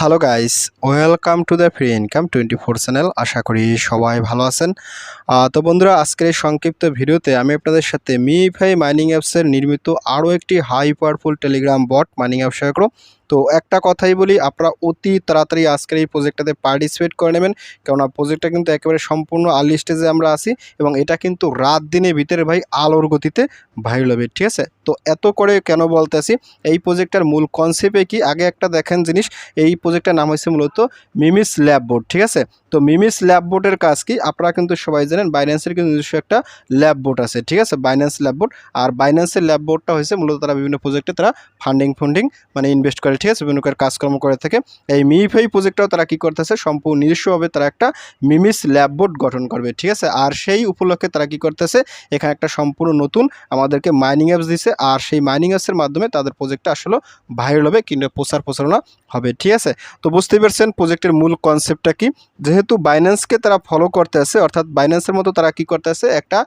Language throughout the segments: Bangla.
Hello guys welcome to the free income twenty four channel আশা করি সবাই ভালো আছেন। তো বন্ধুরা, আজকের এই সংক্ষিপ্ত ভিডিওতে আমি আপনাদের সাথে মিফাই মাইনিং অ্যাপসের নির্মিত আরও একটি high powerful Telegram bot mining app share করো তো একটা কথাই বলি, আপনারা অতি তাড়াতাড়ি আজকের এই প্রজেক্টটাতে পার্টিসিপেট করে নেবেন। কেননা প্রজেক্টটা কিন্তু একেবারে সম্পূর্ণ আর্লি স্টেজে আমরা আসি এবং এটা কিন্তু রাত দিনে ভিতরে ভাই আলোর গতিতে ভাইরাল হবে, ঠিক আছে? তো এত করে কেন বলতেছি, এই প্রজেক্টটার মূল কনসেপ্টে কি? আগে একটা দেখেন জিনিস, এই প্রজেক্টটার নাম হয়েছে মূলত মিমিস ল্যাব বোর্ড, ঠিক আছে? তো মিমিস ল্যাব বোর্ডের কাজ কি? আপনারা কিন্তু সবাই জানেন বাইন্যান্সের কিন্তু নিজস্ব একটা ল্যাব বোর্ড আছে, ঠিক আছে? Binance lab board. আর বাইন্যান্সের ল্যাব বোর্ডটা হয়েছে মূলত তারা বিভিন্ন প্রজেক্টে তারা ফান্ডিং ফান্ডিং মানে ইনভেস্ট করে, ঠিক আছে? বিভিন্ন করে কাজকর্ম করে থাকে। এই মিফাই প্রজেক্টটাও তারা কী করতেছে? সম্পূর্ণ নিজস্বভাবে তারা একটা মিমিস ল্যাব বোর্ড গঠন করবে, ঠিক আছে? আর সেই উপলক্ষে তারা কী করতেছে? এখানে একটা সম্পূর্ণ নতুন আমাদেরকে মাইনিং অ্যাপস দিছে। আর সেই মাইনিং অ্যাপসের মাধ্যমে তাদের প্রজেক্টটা আসলে ভাইরাল হবে কিংবা প্রচার প্রচারণা হবে, ঠিক আছে? তো বুঝতেই পারছেন প্রজেক্টের মূল কনসেপ্টটা কি? যেহেতু বাইন্যান্সকে তারা ফলো করতে আছে অর্থাৎ বাইন্যান্সের মতো তারা কি করতে আছে একটা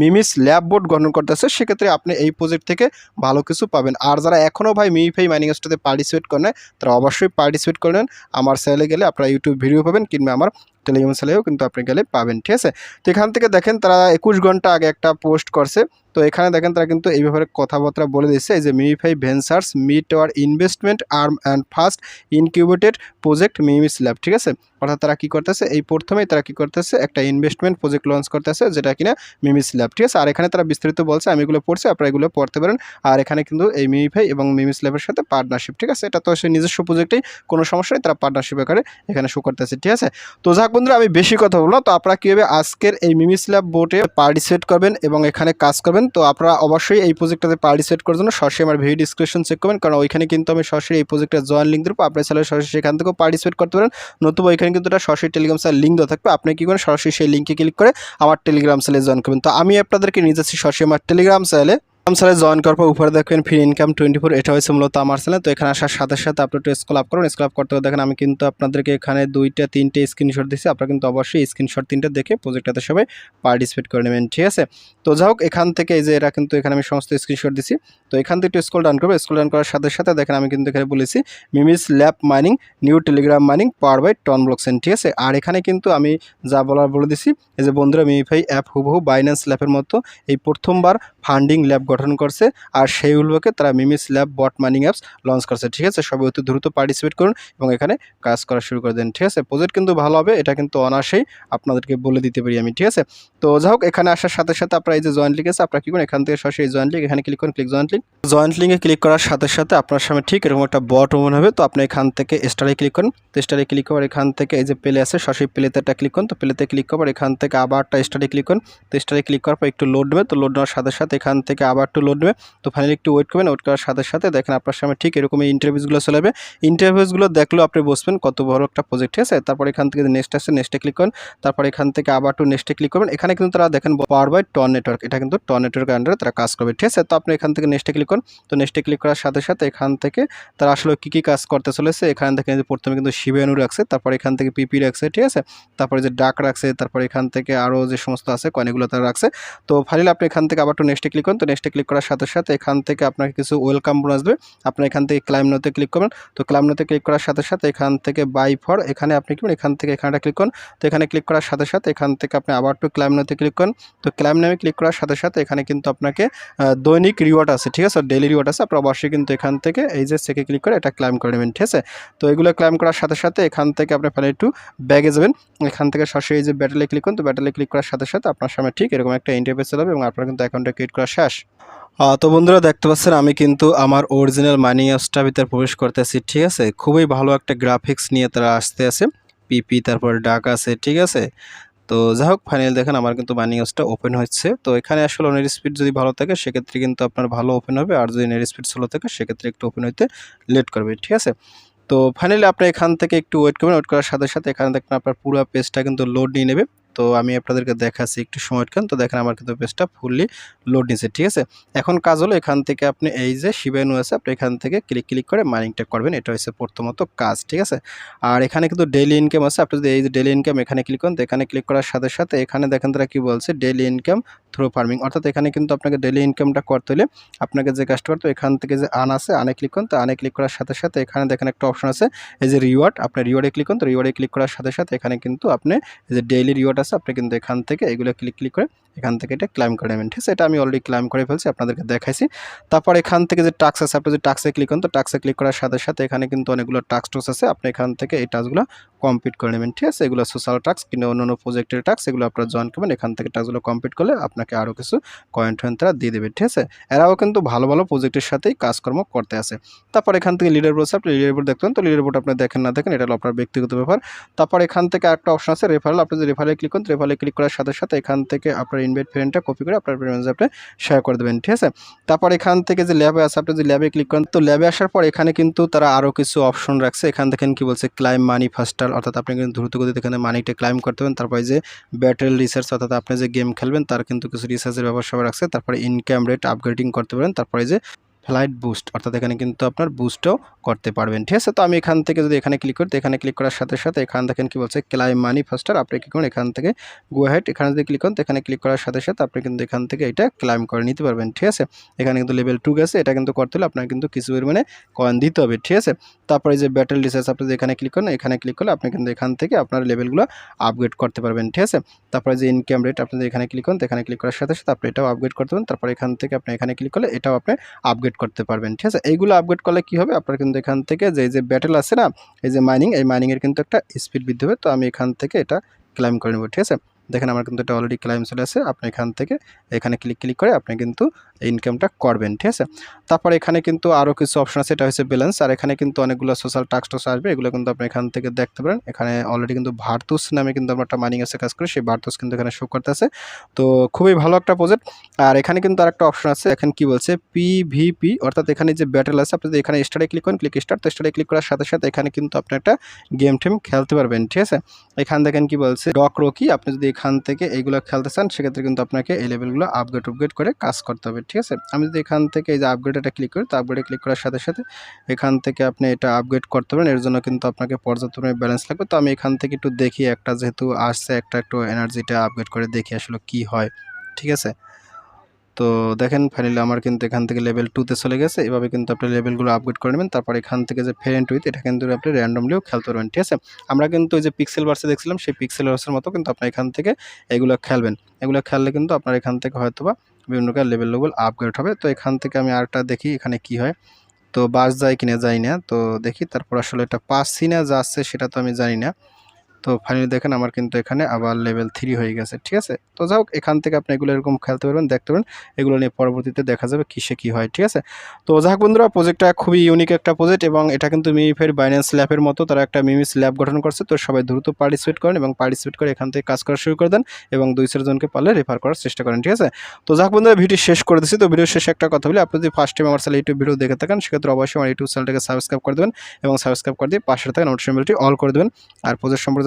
মিমিস ল্যাব বোর্ড গঠন করতে আছে সেক্ষেত্রে আপনি এই প্রজেক্ট থেকে ভালো কিছু পাবেন। আর যারা এখনও ভাই মিফাই মাইনিং অ্যাপসটাতে পার্টিসিপেট করেন তারা অবশ্যই পার্টিসিপেট করবেন আমার চ্যানেলে গেলে আপনারা ইউটিউব ভিডিও পাবেন, কিংবা আমার টেলিগ্রাম চ্যানেলেও কিন্তু আপনি গেলে পাবেন, ঠিক আছে? তো এখান থেকে দেখেন তারা একুশ ঘণ্টা আগে একটা পোস্ট করছে। তো এখানে দেখেন তারা কিন্তু এই ব্যাপারে কথাবার্তা বলে দিচ্ছে এই যে Memefi ventures meet our investment, arm and first incubated project Memes lab ঠিক আছে? অর্থাৎ তারা কী করতেছে, এই প্রথমেই তারা কী করতেছে, একটা ইনভেস্টমেন্ট প্রজেক্ট লঞ্চ করতেছে, যেটা কিনা মিমিস ল্যাব ঠিক আছে? আর এখানে তারা বিস্তারিত বলছে, আমি এগুলো পড়ছি, আপনারা এগুলো পড়তে পারেন। আর এখানে কিন্তু এই মিমিফাই এবং মিমিস ল্যাবের সাথে পার্টনারশিপ ঠিক আছে? এটা তো সেই নিজস্ব প্রজেক্টেই, কোনো সমস্যা নেই, তারা পার্টনারশিপ আকারে এখানে শো করতেছে, ঠিক আছে? তো যাক বন্ধুরা, আমি বেশি কথা বললাম তো আপনারা কীভাবে আজকের এই মিমিস ল্যাব বোর্ডে পার্টিসিপেট করবেন এবং এখানে কাজ করবেন তো আপনারা অবশ্যই এই প্রজেক্টটাতে পার্টিসিপেট করার জন্য সরাসরি আমার ভিডিও ডিসক্রিপশন চেক করবেন। কারণ ওইখানে কিন্তু আমি সরাসরি এই প্রজেক্টের জয়েন লিঙ্ক দেবো। আপনার চ্যানেল সরাসরি সেখান থেকেও পার্টিসিপেট করতে পারেন। নতুবা ওইখানে কিন্তু একটা সরাসরি টেলিগ্রাম সেলের লিঙ্ক দেওয়া থাকবে। আপনি কী করেন সরাসরি সেই লিঙ্কে ক্লিক করে আমার টেলিগ্রাম সেলে জয়েন করবেন। তো আমি আপনাদেরকে নিয়ে যাচ্ছি সরাসরি আমার টেলিগ্রাম চ্যানেলে চ্যানেলে জয়েন করার পর উপরে দেখবেন ফ্রি ইনকাম টোয়েন্টি ফোর এটা হয়েছে মূলত আমার চ্যানেল তো এখানে আসার সাথে সাথে আপনি একটু স্কল আপ করুন স্কল আপ করতে দেখেন আমি কিন্তু আপনাদেরকে এখানে দুইটা, তিনটে স্ক্রিনশট দিচ্ছি আপনারা কিন্তু অবশ্যই স্ক্রিনশট তিনটে দেখে প্রজেক্টটাতে সবাই পার্টিসিপেট করে নেবেন, ঠিক আছে? তো যাই হোক, এখান থেকে এই যে এরা কিন্তু এখানে আমি সমস্ত স্ক্রিনশট দিচ্ছি তো এখান থেকে একটু স্কল ডাউন করব স্কল ডাউন করার সাথে সাথে দেখেন আমি কিন্তু এখানে বলেছি Memes lab mining new Telegram mining power by TON blockchain ঠিক আছে? আর এখানে কিন্তু আমি যা বলার বলে দিছি এই যে বন্ধুরা মিমিফাই অ্যাপ হুবহু বাইন্যান্স ল্যাবের মতো এই প্রথমবার ফান্ডিং ল্যাব গঠন করছে আর সেই উল্লেখে তারা Memes lab bot mining apps launch করছে। ঠিক আছে? সবাই অতি দ্রুত পার্টিসিপেট করুন এবং এখানে কাজ করা শুরু করে দেন। ঠিক আছে? প্রজেক্ট কিন্তু ভালো হবে, এটা কিন্তু অনায়াসেই আপনাদেরকে বলে দিতে পারি আমি। ঠিক আছে? তো যাই হোক, এখানে আসার সাথে সাথে আপনারা এই যে জয়েন্ট লিঙ্ক আছে, আপনারা কী করুন, এখান থেকে সরাসরি জয়েন্ট লিঙ্ক এখানে ক্লিক করুন ক্লিক জয়েন্ট লিঙ্ক জয়েন্ট লিঙ্কে ক্লিক করার সাথে সাথে আপনার সামনে ঠিক এরকম একটা বট ওপেন হবে। তো আপনি এখান থেকে স্টারে ক্লিক করুন। তো স্টারে ক্লিক করার এখান থেকে এই যে প্লে আছে, সরাসরি প্লেতে একটা ক্লিক করুন। তো প্লেতে ক্লিক করার এখান থেকে আবার একটা স্টারে ক্লিক করুন। তো স্টারে ক্লিক করার পর একটু লোড নেবে। তো লোড নেওয়ার সাথে সাথে এখান থেকে আবার একটু লোড নেবে। তো ফাইনালি একটু ওয়েট করবেন ওয়েট করার সাথে সাথে দেখেন আপনার সামনে ঠিক এরকম এই ইন্টারভিউসগুলো চলে যাবে। ইন্টারভিউসগুলো দেখলেও আপনি বসবেন কত বড় একটা প্রজেক্ট ঠিক আছে? তারপর এখান থেকে নেক্সট আসছে নেক্সটে ক্লিক করেন। তারপর এখান থেকে আবার টু নেক্সটে ক্লিক করবেন। এখানে কিন্তু তারা দেখেন পাওয়ার বাই টন নেটওয়ার্ক এটা কিন্তু টন নেটওয়ার্কের আন্ডারে তারা কাজ করবে, ঠিক আছে? তো আপনি এখান থেকে নেক্সটে ক্লিক করুন। তো নেক্সটে ক্লিক করার সাথে সাথে এখান থেকে তারা আসলে কী কী কাজ করতে চলেছে? এখান থেকে প্রথমে কিন্তু শিবানু রাখছে, তারপর এখান থেকে পিপি রাখছে, ঠিক আছে? তারপরে যে ডাক রাখছে, তারপর এখান থেকে আরও যে সমস্ত আছে কয়েনগুলো তারা রাখছে। তো ফাইনালি আপনি এখান থেকে আবার টু নেক্সটে ক্লিক করুন। তো নেক্সটে ক্লিক করার সাথে সাথে এখান থেকে আপনাকে কিছু ওয়েলকাম বোনাস দেবে। আপনি এখান থেকে ক্লাইম নোতে ক্লিক করবেন। তো ক্লাইম নোতে ক্লিক করার সাথে সাথে এখান থেকে বাই ফর এখানে আপনি কি এখান থেকে এখানটা ক্লিক করুন। তো এখানে ক্লিক করার সাথে সাথে এখান থেকে আপনি আবার একটু ক্লাইম নোতে ক্লিক করুন। তো ক্লাইম নামে ক্লিক করার সাথে সাথে এখানে কিন্তু আপনাকে দৈনিক রিওয়ার্ড আছে, ঠিক আছে? ডেলি রিওয়ার্ড আছে। আপনার অবশ্যই কিন্তু এখান থেকে এই যে সেকে ক্লিক করে এটা ক্লাইম করে নেবেন, ঠিক আছে? তো এগুলো ক্লাইম করার সাথে সাথে এখান থেকে আপনি ফাইনালি একটু ব্যাগে যাবেন। এখান থেকে সরাসরি এই যে ব্যাটেলে ক্লিক করুন। তো ব্যাটেলে ক্লিক করার সাথে সাথে আপনার সামনে ঠিক এরকম একটা ইন্টারফেস চলে এবং আপনার কিন্তু অ্যাকাউন্টটা ক্রিয়েট করা শেষ। তো বন্ধুরা দেখতে পাচ্ছেন, আমি কিন্তু আমার অরিজিনাল মানি অ্যাপসটার ভিতরে প্রবেশ করতেছি, ঠিক আছে? খুবই ভালো একটা গ্রাফিক্স নিয়ে তারা আসতে আছে। পিপি তারপর ডাক আছে, ঠিক আছে? তো যাই হোক ফাইনাল দেখেন, আমার কিন্তু মানি অ্যাপসটা ওপেন হচ্ছে। তো এখানে আসলে নেট স্পিড যদি ভালো থাকে, সেক্ষেত্রে কিন্তু আপনার ভালো ওপেন হবে। আর যদি নেট স্পিড স্লো থাকে, সেক্ষেত্রে একটু ওপেন হইতে লেট করবে, ঠিক আছে? তো ফাইনালি আপনি এখান থেকে একটু ওয়েট করবেন। ওয়েট করার সাথে সাথে এখানে দেখবেন আপনার পুরো পেজটা কিন্তু লোড নিয়ে নেবে। তো আমি আপনাদেরকে দেখাচ্ছি একটু সময় খান। তো দেখেন আমার কিন্তু পেজটা ফুললি লোড নিচ্ছে ঠিক আছে? এখন কাজ হলো এখান থেকে আপনি এই যে শিবানু আছে, আপনি এখান থেকে ক্লিক ক্লিক করে মাইনিংটা করবেন। এটা হচ্ছে প্রথমত কাজ, ঠিক আছে? আর এখানে কিন্তু ডেইলি ইনকাম আছে। আপনি যদি এই যে ডেইলি ইনকাম এখানে ক্লিক করেন, তো এখানে ক্লিক করার সাথে সাথে এখানে দেখেন তারা কি বলছে? ডেইলি ইনকাম থ্রু ফার্মিং অর্থাৎ এখানে কিন্তু আপনাকে ডেইলি ইনকামটা করতে হলে আপনাকে যে কাজটা করতে এখান থেকে যে আন আছে আনে ক্লিক করুন। তো আনে ক্লিক করার সাথে সাথে এখানে দেখেন একটা অপশন আছে, এই যে রিওয়ার্ড আপনি রিওয়ার্ডে ক্লিক করুন, তো রিওয়ার্ডে ক্লিক করার সাথে সাথে এখানে কিন্তু আপনি যে ডেইলি রিওয়ার্ড আছে, আপনি কিন্তু এখান থেকে এগুলো ক্লিক ক্লিক করে এখান থেকে এটা ক্লাইম করে নেবেন, ঠিক আছে? এটা আমি অলরেডি ক্লাইম করে ফেলছি, আপনাদেরকে দেখাইছি। তারপর এখান থেকে যে টাক্স আছে, আপনি যে টাক্সে ক্লিক করুন, তো টাক্সে ক্লিক করার সাথে সাথে এখানে কিন্তু অনেকগুলো টাক্স টুস আছে, আপনি এখান থেকে এই টাস্কগুলো কমপ্লিট করে নেবেন, ঠিক আছে? এগুলো সোশ্যাল টাক্স কিংবা অন্যান্য প্রজেক্টের টাস্ক এগুলো আপনারা জয়েন করবেন, এখান থেকে টাক্সগুলো কমপ্লিট করলে আপনাকে আরও কিছু কয়েন টয়েন তারা দিয়ে দেবে, ঠিক আছে? এরাও কিন্তু ভালো ভালো প্রজেক্টের সাথেই কাজকর্ম করতে আসে। তারপর এখান থেকে লিডার বোর্ড আপনি লিডার বোর্ড দেখতেন তো লিডার বোর্ড আপনি দেখেন না, দেখেন এটা আপনার ব্যক্তিগত ব্যাপার। তারপর এখান থেকে একটা অপশন আছে রেফারেল আপনি যদি রেফারে ক্লিক করেন রেফারে ক্লিক করার সাথে সাথে এখান থেকে আপনার ইনভাইট ফ্রেন্ডটা কপি করে আপনার ফ্রেন্ডে আপনি শেয়ার করে দেবেন, ঠিক আছে? তারপর এখান থেকে যে ল্যাবে আছে, আপনি যদি ল্যাবে ক্লিক করেন, তো ল্যাবে আসার পর এখানে কিন্তু তারা আরও কিছু অপশন রাখছে। এখান থেকে কি বলছে? ক্লাইম মানি ফাস্টার অর্থাৎ আপনি কিন্তু দ্রুত গতিতে এখানে মানিটা ক্লাইম করতে পারেন তারপরে যে ব্যাটেল রিসার্চ অর্থাৎ আপনি যে গেম খেলবেন, তার কিন্তু কিছু রিসার্চের ব্যবস্থা রাখছে। তারপরে ইনকাম রেট আপগ্রেডিং করতে পারেন। তারপরে যে ফ্লাইট বুস্ট অর্থাৎ এখানে কিন্তু আপনার বুস্টও করতে পারবেন, ঠিক আছে? তো আমি এখান থেকে যদি এখানে ক্লিক করি এখানে ক্লিক করার সাথে সাথে এখান দেখেন কি বলছে? ক্লাইম মানি ফাস্টার আপনি কি করুন? এখান থেকে গো হেড এখানে যদি ক্লিক করেন, তো এখানে ক্লিক করার সাথে সাথে আপনি কিন্তু এখান থেকে এটা ক্লাইম করে নিতে পারবেন, ঠিক আছে? এখানে কিন্তু লেভেল টু গেছে, এটা কিন্তু করতে হলে আপনার কিন্তু কিছু পরিমাণে কয়েন দিতে হবে, ঠিক আছে? তারপরে যে ব্যাটেল রিসার্চ আপনি এখানে ক্লিক করেন, এখানে ক্লিক করলে আপনি কিন্তু এখান থেকে আপনার লেভেলগুলো আপগ্রেড করতে পারবেন, ঠিক আছে? তারপরে যে ইনকাম রেট আপনি এখানে ক্লিক করেন, তো এখানে ক্লিক করার সাথে সাথে আপনি এটাও আপগ্রেড করতে পারেন তারপর এখান থেকে আপনি এখানে ক্লিক করলে এটাও আপনি আপগ্রেড করতে পারবেন, ঠিক আছে? এইগুলো আপগ্রেড করলে কি হবে? আপনার কিন্তু এখান থেকে যে যে ব্যাটেল আছে না, এই যে মাইনিং এই মাইনিংয়ের কিন্তু একটা স্পিড বৃদ্ধি হবে। তো আমি এখান থেকে এটা ক্লাইম করে নেব, ঠিক আছে? দেখেন আমার কিন্তু এটা অলরেডি ক্লাইম চলে আসে। আপনি এখান থেকে এখানে ক্লিক ক্লিক করে আপনি কিন্তু ইনকামটা করবেন, ঠিক আছে? তারপর এখানে কিন্তু আরও কিছু অপশন আছে, এটা হচ্ছে ব্যালেন্স আর এখানে কিন্তু অনেকগুলো সোশ্যাল টাস্ক টাস্ক আসবে, এগুলো কিন্তু আপনি এখান থেকে দেখতে পারেন। এখানে অলরেডি কিন্তু ভারতুস নামে কিন্তু আমরা একটা মাইনিং আছে কাজ করি, সেই ভারতুস কিন্তু এখানে শো করতেছে। তো খুবই ভালো একটা প্রজেক্ট আর এখানে কিন্তু আরেকটা অপশন আছে, এখানে কি বলছে? পিভিপি অর্থাৎ এখানে যে ব্যাটেল আছে, আপনি এখানে স্টারে ক্লিক করেন ক্লিক স্টার্ট তো স্টারে ক্লিক করার সাথে সাথে এখানে কিন্তু আপনি একটা গেম টেম খেলতে পারবেন, ঠিক আছে? এখান দেখেন কি বলছে? ডক রকি আপনি যদি এখান থেকে এইগুলো খেলতে চান, সেক্ষেত্রে কিন্তু আপনাকে এই লেভেলগুলো আপগ্রেড আপগ্রেড করে কাজ করতে হবে ঠিক আছে? আমি যদি এখান থেকে এই যে আপগ্রেড এটা ক্লিক করি, তো আপগ্রেডে ক্লিক করার সাথে সাথে এখান থেকে আপনি এটা আপগ্রেড করতে পারেন। এর জন্য কিন্তু আপনাকে পর্যাপ্ত পরিমাণে ব্যালেন্স লাগবে। তো আমি এখান থেকে একটু দেখি, একটা যেহেতু আসছে, একটা একটু এনার্জিটা আপগ্রেড করে দেখি আসলে কি হয়। ঠিক আছে? তো দেখেন ফাইনালি আমার কিন্তু এখান থেকে লেভেল টুতে চলে গেছে। এভাবে কিন্তু আপনি লেভেলগুলো আপগ্রেড করে নেবেন। তারপর এখান থেকে যে ফ্রেন্ড উইথ এটা কিন্তু আপনি র্যান্ডমলিও খেলতে পারবেন ঠিক আছে? আমরা কিন্তু ওই যে পিক্সেল বার্সে দেখছিলাম, সেই পিক্সেল বার্সের মতো কিন্তু আপনি এখান থেকে এগুলো খেলবেন। এগুলো খেললে কিন্তু আপনার এখান থেকে হয়তো বা বিভিন্ন প্রকার লেভেল লেভেল আপগ্রেড হবে। তো এখান থেকে আমি আরেকটা দেখি এখানে কি হয়। তো বাস যায় কিনা যাই না। তো দেখি তারপর আসলে এটা পাচ্ছি না যাচ্ছে সেটা তো আমি জানি না। তো ফাইনালি দেখেন আমার কিন্তু এখানে আবার লেভেল থ্রি হয়ে গেছে, ঠিক আছে? তো যাই হোক এখান থেকে আপনি এগুলো এরকম খেলতে পারবেন, দেখতে পারবেন, এগুলো নিয়ে পরবর্তীতে দেখা যাবে কিসে কি হয়, ঠিক আছে? তো যাই হোক বন্ধুরা প্রজেক্টটা খুবই ইউনিক একটা প্রজেক্ট এবং এটা কিন্তু মিমিফের বাইন্যান্স ল্যাবের মতো তারা একটা মিমিস ল্যাব গঠন করছে, তো সবাই দ্রুত পার্টিসিপেট করেন এবং পার্টিসিপেট করে এখান থেকে কাজ করা শুরু করে দেন এবং দুই চারজনকে পারলে রেফার করার চেষ্টা করেন, ঠিক আছে? তো যাক বন্ধুরা, ভিডিও শেষ করে দিচ্ছি তো ভিডিও শেষে একটা কথা বলি, আপনি যদি ফার্স্ট টাইম আমার চ্যানেল ইউটিউব ভিডিও দেখে থাকেন, সেক্ষেত্রে অবশ্যই আমার ইউটিউব চ্যানেলটাকে সাবস্ক্রাইব করে দেবেন এবং সাবস্ক্রাইব করে দিয়ে পাশে থাকা নোটিফিকেশনটি অল করে দেবেন। আর প্রজেক্ট সম্পর্কে